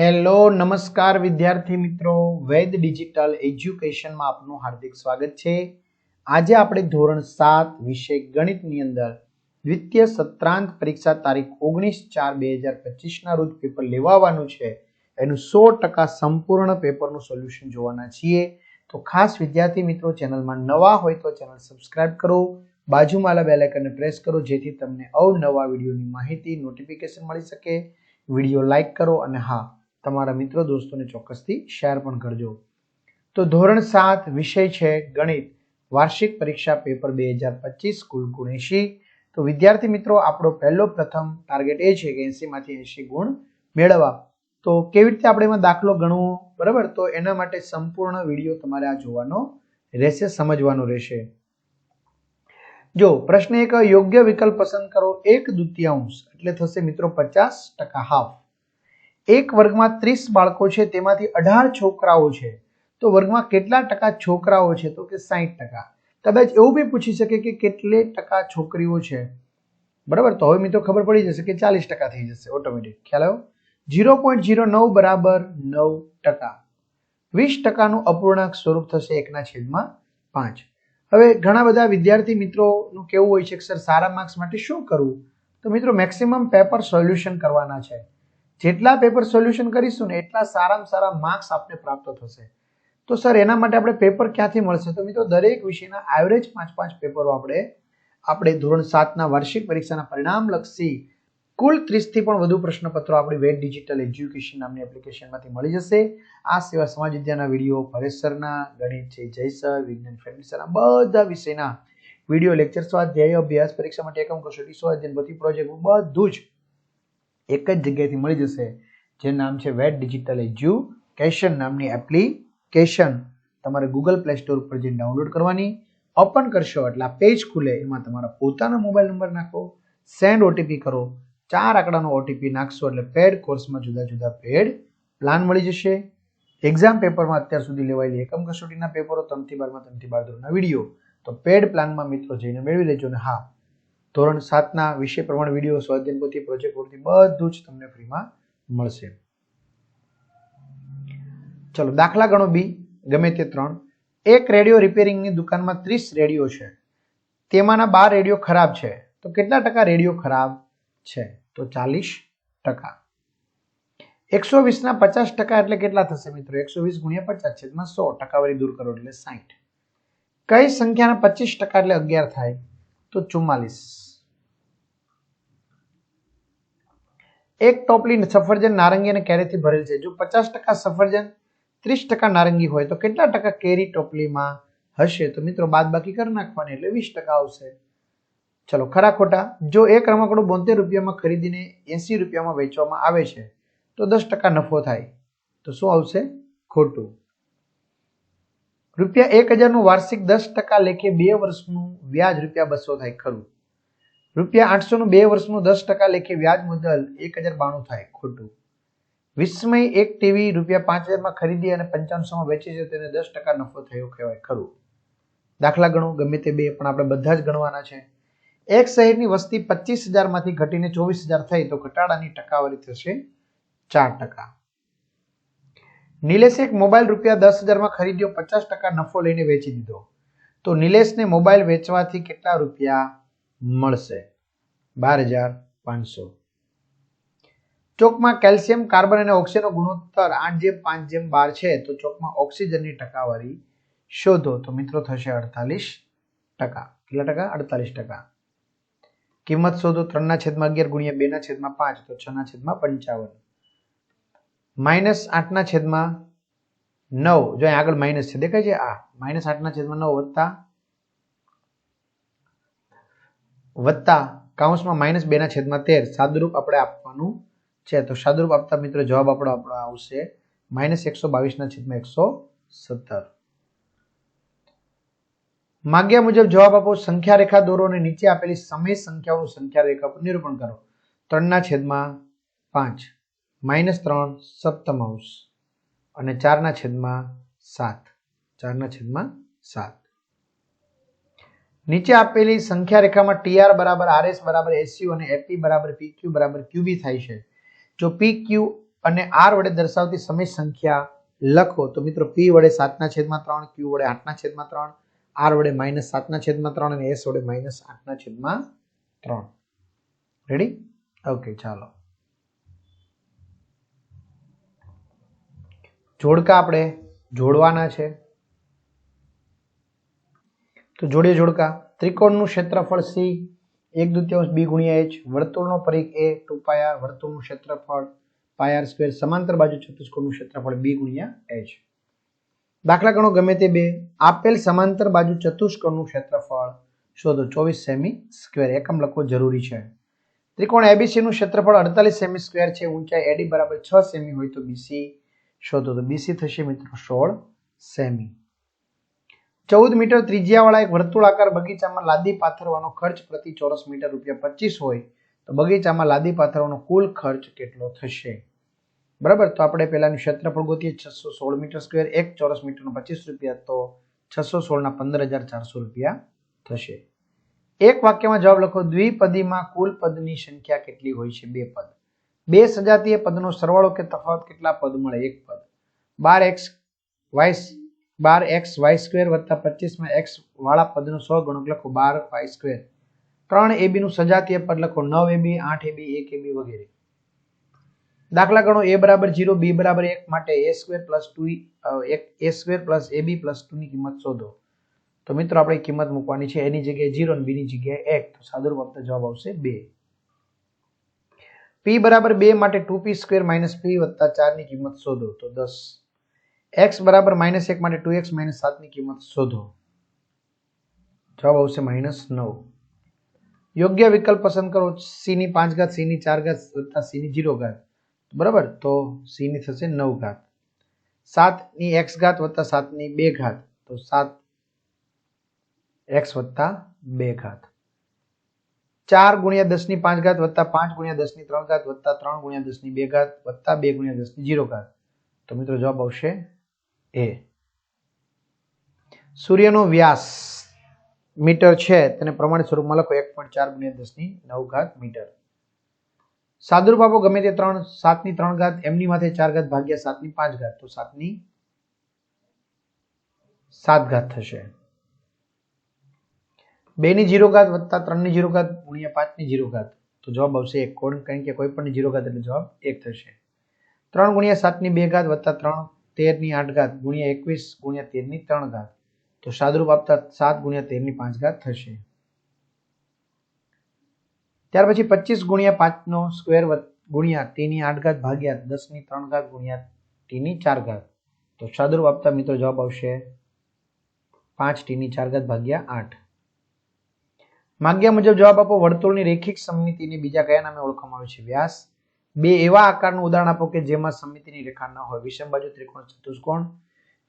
Hello, નમસ્કાર વિદ્યાર્થી મિત્રો. વૈદ ડિજિટલ એજ્યુકેશનમાં આપનું હાર્દિક સ્વાગત છે. આજે આપણે ધોરણ સાત વિષય ગણિતની અંદર દ્વિતીય સત્રાંત પરીક્ષા તારીખ ઓગણીસ ચાર બે હજાર પચીસના રોજ પેપર લેવાવાનું છે. એનું સો ટકા સંપૂર્ણ પેપરનું સોલ્યુશન જોવાના છીએ. તો ખાસ વિદ્યાર્થી મિત્રો, ચેનલમાં નવા હોય તો ચેનલ સબસ્ક્રાઇબ કરો. બાજુમાં બેલ આઇકનને પ્રેસ કરો, જેથી તમને અવનવા વિડીયોની માહિતી નોટિફિકેશન મળી શકે. વીડિયો લાઇક કરો અને હા તમારા મિત્રો દોસ્તોને ચોક્કસથી શેર પણ કરજો. તો ધોરણ સાત વિષય છે ગણિત. વાર્ષિક પરીક્ષા પેપર બે હજાર પચીસ, કુલ ગુણ એંશી તો વિદ્યાર્થી મિત્રો, આપણો પહેલો પ્રથમ ટાર્ગેટ એ છે કે એંશીમાંથી એંશી ગુણ મેળવવા. તો કેવી રીતે આપણે એમાં દાખલો ગણવો? બરાબર? તો એના માટે સંપૂર્ણ વીડિયો તમારે આ જોવાનો રહેશે, સમજવાનો રહેશે. જો પ્રશ્ન એક, યોગ્ય વિકલ્પ પસંદ કરો. એક દ્વિતીયાંશ એટલે થશે મિત્રો પચાસ ટકા હાફ. એક વર્ગમાં ત્રીસ બાળકો છે, તેમાંથી અઢાર છોકરાઓ છે. તો વર્ગમાં કેટલા ટકા છોકરાઓ છે? તો કે સાહીઠ ટકા. કદાચ એવું બી પૂછી શકે કે કેટલે ટકા છોકરીઓ છે. બરાબર? તો હવે મિત્રો ખબર પડી જશે કે ચાલીસ ટકા થઈ જશે ઓટોમેટિક. ખ્યાલ આવ્યો? ઝીરો પોઈન્ટ ઝીરો નવ બરાબર નવ ટકા. વીસ ટકાનું અપૂર્ણાંક સ્વરૂપ થશે એકના છેદમાં પાંચ. હવે ઘણા બધા વિદ્યાર્થી મિત્રોનું કેવું હોય છે કે, સર, સારા માર્ક્સ માટે શું કરવું તો મિત્રો, મેક્સિમમ પેપર સોલ્યુશન કરવાના છે. જેટલા પેપર સોલ્યુશન કરીશું ને એટલા સારામાં સારા માર્ક્સ આપને પ્રાપ્ત થશે. તો સર એના માટે આપણે પેપર ક્યાંથી મળશે? તો મિત્રો, દરેક વિષયના એવરેજ પાંચ પાંચ પેપરો આપણે આપણે ધોરણ સાતના વાર્ષિક પરીક્ષાના પરિણામલક્ષી કુલ ત્રીસથી પણ વધુ પ્રશ્નપત્રો આપણી વેટ ડિજિટલ એજ્યુકેશન નામની એપ્લિકેશનમાંથી મળી જશે. આ સિવાય સમાજ વિદ્યાના વીડિયો પરેશ ગણિત છે, જય સર, વિજ્ઞાન ફેમિલી સરના બધા વિષયના વીડિયો લેક્ચર સ્વાધ્યાય, અભ્યાસ, પરીક્ષા માટે એકમ કસોટી બધી પ્રોજેક્ટ બધું જ એક જ જગ્યાએથી મળી જશે, જે નામ છે વેટ ડિજિટલ એજ્યુકેશન નામની એપ્લિકેશન તમારે ગૂગલ પ્લે સ્ટોર ઉપર જઈને ડાઉનલોડ કરવાની ઓપન કરશો એટલે આ પેજ ખુલે, એમાં તમારા પોતાનો મોબાઈલ નંબર નાખો સેન્ડ ઓટીપી કરો, ચાર આંકડાનો ઓટીપી નાખશો એટલે પેડ કોર્સમાં જુદા જુદા પેડ પ્લાન મળી જશે. એક્ઝામ પેપરમાં અત્યાર સુધી લેવાયેલી એકમ કસોટીના પેપરો ત્રણથી બારમાં, ત્રણથી બાર ધોરણના વીડિયો તો પેડ પ્લાનમાં મિત્રો જઈને મેળવી લેજો ને હા ધોરણ સાતના વિષય પ્રમાણે વીડિયો સ્વાધ્યાયન પોથી પ્રોજેક્ટ પૂરતી બધું જ તમને ફ્રીમાં મળશે. ચલો, દાખલા ગણો બી, ગમે તે ત્રણ. એક રેડિયો રિપેરિંગની દુકાનમાં ત્રીસ રેડિયો છે. તેમાંના બાર રેડિયો ખરાબ છે. તો કેટલા ટકા રેડિયો ખરાબ છે? તો ચાલીસ ટકા. એકસો વીસના પચાસ ટકા એટલે કેટલા થશે મિત્રો? એકસો વીસ ગુણ્યા પચાસ છેદમાં સો ટકાવારી દૂર કરો એટલે સાહીઠ કઈ સંખ્યાના પચીસ ટકા એટલે અગિયાર થાય? તો ચુમ્માલીસ. એક ટોપલી સફરજન નારંગી અને કેરીથી ભરેલ છે. જો પચાસ ટકા સફરજન, ત્રીસ ટકા નારંગી હોય, તો કેટલા ટકા કેરી ટોપલીમાં હશે? તો મિત્રો બાદ બાકી કરી નાખવાની, એટલે વીસ ટકા આવશે. ચલો, ખરા ખોટા. જો એક રમકડું બોતેર રૂપિયામાં ખરીદીને એસી રૂપિયામાં વેચવામાં આવે છે, તો દસ ટકા નફો થાય. તો શું આવશે? ખોટું. રૂપિયા એક હજારનું વાર્ષિક દસ ટકા લેખે બે વર્ષનું વ્યાજ રૂપિયા બસો થાય, ખરું. રૂપિયા આઠસોનું બે વર્ષનું દસ ટકા લેખે વ્યાજ મુદલ એક હજાર બાણું થાય, ખોટું. વિસ્મય એક ટીવી રૂપિયા પાંચ હજારમાં ખરીદી અને પંચાવનસોમાં વેચે છે, તેને દસ ટકા નફો થયો કહેવાય, ખરું. દાખલા ગણો, ગમે તે બે, પણ આપણે બધા જ ગણવાના છે. એક શહેરની વસ્તી પચીસ હજારમાંથી ઘટીને ચોવીસ હજાર થઈ, તો ઘટાડાની ટકાવારી થશે ચાર ટકા. નિલેશે એક મોબાઈલ રૂપિયા દસ હજારમાં ખરીદ્યો, પચાસ ટકા નફો લઈને વેચી દીધો. તો નિલેશને મોબાઈલ વેચવાથી કેટલા રૂપિયા મળશે? બાર હજાર પાંચસો. ચોકમાં કેલ્શિયમ, કાર્બન અને ઓક્સિજનનો ગુણોત્તર આઠ જેમ, પાંચ જેમ, બાર છે. તો ચોકમાં ઓક્સિજનની ટકાવારી શોધો. તો મિત્રો, થશે અડતાલીસ ટકા. કેટલા ટકા? અડતાલીસ ટકા. કિંમત શોધો. ત્રણના છેદમાં અગિયાર ગુણ્યા બેના છેદમાં પાંચ. તો છના છેદમાં પંચાવન. માઇનસ આઠના છેદમાં નવ. જો અહીં આગળ માઇનસ છે, દેખાય છે? આ. માઇનસ આઠના છેદમાં નવ વત્તા વત્તા કાઉન્સમાં માઇનસ બેના છેદમાં તેર. સાદુરૂપ આપણે આપવાનું છે. તો સાદુરૂપ આપતા મિત્રો જવાબ આપણો આપણો આવશે માઇનસ એકસો બાવીસના છેદમાં એકસો સત્તર. માગ્યા મુજબ જવાબ આપો. સંખ્યા રેખા દોરો અને નીચે આપેલી સમય સંખ્યાઓનું સંખ્યા રેખા પર નિરૂપણ કરો. ત્રણના છેદમાં પાંચ. માઇનસ ત્રણ સપ્તમાંશ અને ચારના છેદમાં સાત. ચારના છેદમાં સાત. નીચે આપેલી સંખ્યા રેખામાં ટીઆર બરાબર આરએસ બરાબર એસયુ અને એપી બરાબર પીક્યુ બરાબર ક્યુબી થાય છે. જો પી ક્યુ અને આર વડે દર્શાવતી સમય સંખ્યા લખો, તો મિત્રો પી વડે સાતના છેદમાં ત્રણ ક્યુ વડે આઠના છેદમાં ત્રણ આર વડે માઇનસ સાતના છેદમાં ત્રણ અને એસ વડે માઇનસ આઠના છેદમાં ત્રણ. રેડી ઓકે ચાલો. જોડકા આપણે જોડવાના છે. તો જોડીએ જોડકા. ત્રિકોણનું ક્ષેત્રફળ સી એક દુત્યાંશ બી ગુણ્યા એચ વર્તુળનો પરિઘ એ ટુ પાય વર્તુળનું ક્ષેત્રફળ પાય સ્ક્વેર સમાંતર બાજુ ચતુષ્કોણનું ક્ષેત્રફળ બી ગુણ્યા એચ દાખલા ગણો ગમે તે બે. આપેલ સમાંતર બાજુ ચતુષ્કોણનું ક્ષેત્રફળ શોધો. ચોવીસ સેમી સ્ક્વેર એકમ લખવો જરૂરી છે. ત્રિકોણ એબીસી નું ક્ષેત્રફળ અડતાલીસ સેમી સ્ક્વેર છે. ઊંચાઈ એડી બરાબર છ સેમી હોય તો બીસી શોધો તો બીસી થશે મિત્રો સોળ સેમી. ચૌદ મીટર ત્રિજ્યાવાળા એક વર્તુળાકાર બગીચામાં લાદી પાથરવાનો ખર્ચ પ્રતિ ચોરસ મીટર રૂપિયા પચીસ હોય તો બગીચામાં લાદી પાથરવાનો કુલ ખર્ચ કેટલો થશે? બરાબર? તો આપણે પહેલાનું ક્ષેત્રફળ ગોતીએ. છસો સોળ મીટર સ્ક્વેર, એક ચોરસ મીટરનો પચીસ રૂપિયા. તો છસો સોળના પંદર હજાર ચારસો રૂપિયા થશે. એક વાક્યમાં જવાબ લખો. દ્વિપદીમાં કુલ પદની સંખ્યા કેટલી હોય છે? બે પદ. બે સજાતીય પદનો સરવાળો કે તફાવત કેટલા પદ મળે? એક પદ. બાર એક્સ વાય બાર એક્સ વાય સ્ક્વેર વત્તા પચીસમાં એક્સ વાળા પદનો સો ગણક લખો બાર વાય સ્ક્વેર. ત્રણ એબીનું સજાતીય પદ લખો નવ એબી આઠ એબી એક એબી વગેરે. દાખલા ગણો એ બરાબર જીરો, બી બરાબર એક માટે એ સ્ક્વેર પ્લસ ટુ એક, a square plus a b plus ટુની કિંમત શોધો. તો મિત્રો, આપણે કિંમત મૂકવાની છે. એની જગ્યાએ જીરો અને બીની જગ્યાએ એક. તો સાદુરૂપ આપતા જવાબ આવશે બે. પી બરાબર બે માટે two P square minus P વત્તા ચારની કિંમત શોધો તો દસ એક્સ બરાબર માઇનસ એક માટે ટુ એક્સ માઇનસ સાતની કિંમત શોધો જવાબ આવશે માઇનસ નવ યોગ્ય વિકલ્પ પસંદ કરો સી ની પાંચ ઘાત સી ની ચાર ઘાત વત્તા સી ની જીરો ઘાત બરાબર તો સી ની થશે નવ ઘાત સાતની એક્સ ઘાત વત્તા સાતની બે ઘાત તો સાત એક્સ વત્તા બે ઘાત ચાર ગુણ્યા દસની પાંચ ઘાત વત્તા પાંચ ગુણ્યા દસની ત્રણ ઘાત વત્તા ત્રણ ગુણ્યા દસની બે ઘાત વત્તા બે ગુણ્યા દસની જીરો ઘાત. તો મિત્રો જવાબ આવશે એ. સૂર્યનો વ્યાસ મીટર છે, તેને પ્રમાણિત સ્વરૂપમાં લખો એક પોઈન્ટ ચાર ગુણ્યા દસની નવ ઘાત મીટર. સાદુર બાબો ગમે તે ત્રણ, સાતની ત્રણ ઘાત, એમની માથે ચાર ઘાત ભાગ્યા સાતની પાંચ ઘાત, તો સાતની સાત ઘાત થશે. બે ની જીરો ઘાત વત્તા ત્રણની જીરો ઘાત ગુણ્યા પાંચની જીરો ઘાત તો જવાબ આવશે એક. કોણ? કારણ કે કોઈ પણ જીરો ઘાત એટલે જવાબ એક થશે. ત્રણ ગુણ્યા સાતની બે ઘાત વત્તા ત્રણ. તેરની આઠ ઘાત. ગુણ્યા એકવીસ, ગુણ્યા તેરની ત્રણ ઘાત. તો સાદરૂપ આપતા સાત ગુણ્યા તેરની પાંચ ઘાત થશે. ત્યાર પછી પચીસ ગુણ્યા પાંચ નો સ્ક્વેર ગુણ્યા ટી ની આઠ ઘાત ભાગ્યા દસની ત્રણ ઘાત ગુણ્યા ટી ની ચાર ઘાત. તો સાદરૂપ આપતા મિત્રો જવાબ આવશે પાંચ ટી ની ચાર ઘાત ભાગ્યા આઠ. માગ્યા મુજબ જવાબ આપો. વર્તુળની રેખિક સમમિતિને બીજા કયા નામે ઓળખવામાં આવે છે? વ્યાસ. બે, એવા આકારનું ઉદાહરણ આપો કે જેમાં સમમિતિની રેખા ન હોય. વિષમ બાજુ ત્રિકોણ, ચતુષ્કોણ.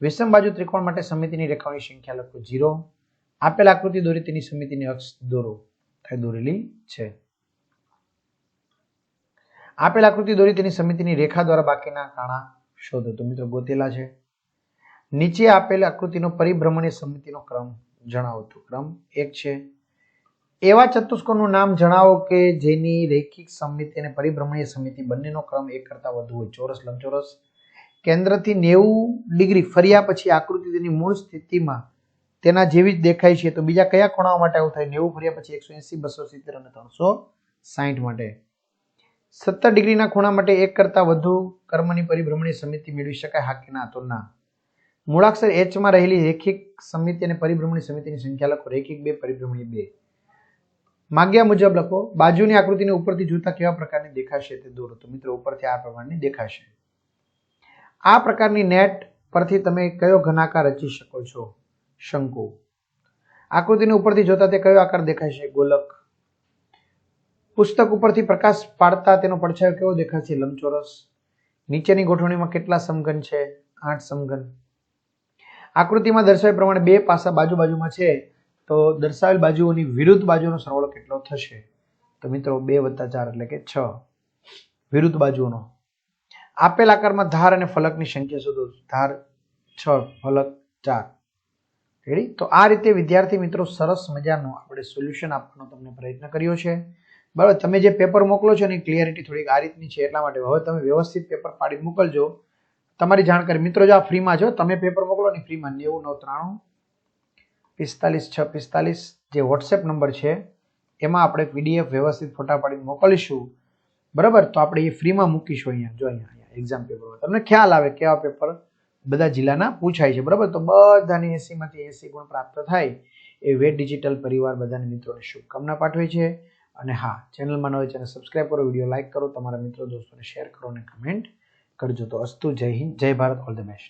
વિષમ બાજુ ત્રિકોણ માટે સમિતિની રેખાઓની સંખ્યા લખો જીરો આપેલ આકૃતિ દોરી તેની સમિતિની અક્ષ દોરો. દોરેલી છે. આપેલ આકૃતિ દોરી તેની સમિતિની રેખા દ્વારા બાકીના કાણા શોધો. તો મિત્રો ગોતેલા છે. નીચે આપેલ આકૃતિનો પરિભ્રમણીય સમિતિનો ક્રમ જણાવતો. ક્રમ એક છે. એવા ચતુષ્કોણનું નામ જણાવો કે જેની રેખિક સમિતિ અને પરિભ્રમણીય સમિતિ બંનેનો ક્રમ એક કરતા વધુ હોય. ચોરસ, લંબચોરસ. કેન્દ્રથી નેવું ડિગ્રી ફર્યા પછી આકૃતિ તેની મૂળ સ્થિતિમાં તેના જેવી જ દેખાય છે. તો બીજા કયા ખૂણાઓ માટે આવું થાય? નેવું ફર્યા પછી એકસો એસી, બસો સિત્તેર અને ત્રણસો સાહીઠ માટે. સત્તર ડિગ્રીના ખૂણા માટે એક કરતા વધુ કર્મની પરિભ્રમણી સમિતિ મેળવી શકાય હા કે ના તો ના. મૂળાક્ષર એચમાં રહેલી રેખિક સમિતિ અને પરિભ્રમણી સમિતિની સંખ્યા લખો. રેખિક બે પરિભ્રમણી બે. માગ્યા મુજબ લખો, બાજુની આકૃતિને ઉપરથી જોતા કેવા પ્રકારની દેખાશે તે દોરો. તો મિત્રો, ઉપરથી આ પ્રકારની દેખાશે. આ પ્રકારની નેટ પરથી તમે કયો ઘનાકાર રચી શકો છો? શંકુ. આકૃતિને ઉપરથી જોતા તે કયો આકાર દેખાશે? ગોલક. પુસ્તક ઉપરથી પ્રકાશ પાડતા તેનો પડછાયો કેવો દેખાશે? લંબચોરસ. નીચેની ગોઠવણીમાં કેટલા સમઘન છે? આઠ સમઘન. આકૃતિમાં દર્શાવ્યા પ્રમાણે બે પાસા બાજુ બાજુમાં છે. તો દર્શાવેલ બાજુઓની વિરુદ્ધ બાજુનો સરવાળો કેટલો થશે? તો મિત્રો, બે વત્તા ચાર એટલે કે છ. વિરુદ્ધ બાજુઓનો. આપેલ આકારમાં ધાર અને ફલકની સંખ્યા શોધો. ધાર છ, ફલક ચાર. રેડી તો આ રીતે વિદ્યાર્થી મિત્રો સરસ મજાનું આપણે સોલ્યુશન આપવાનો તમને પ્રયત્ન કર્યો છે. બરાબર? તમે જે પેપર મોકલો છો એની ક્લિયરિટી થોડીક આ રીતની છે, એટલા માટે હવે તમે વ્યવસ્થિત પેપર પાડી મોકલજો. તમારી જાણકારી મિત્રો જો આ ફ્રીમાં છો, તમે પેપર મોકલો ને ફ્રીમાં નેવું, નવ, ત્રાણું પિસ્તાલીસ છ પિસ્તાલીસ જે વોટ્સએપ નંબર છે, એમાં આપણે પીડીએફ વ્યવસ્થિત ફોટા પાડીને મોકલીશું. બરાબર? તો આપણે એ ફ્રીમાં મૂકીશું અહીંયા. જો અહીંયા અહીંયા એક્ઝામ પેપર તમને ખ્યાલ આવે કેવા પેપર બધા જિલ્લાના પૂછાય છે. બરાબર? તો બધાની એસીમાંથી એસી ગુણ પ્રાપ્ત થાય એ વેટ ડિજિટલ પરિવાર બધાને મિત્રોને શુભકામના પાઠવે છે. અને હા ચેનલમાં નવી ચેનલ સબસ્ક્રાઈબ કરો વીડિયો લાઇક કરો, તમારા મિત્રો, દોસ્તોને શેર કરો અને કમેન્ટ કરજો. તો અસ્તુ, જય હિન્દ, જય ભારત ઓલ ધ બેસ્ટ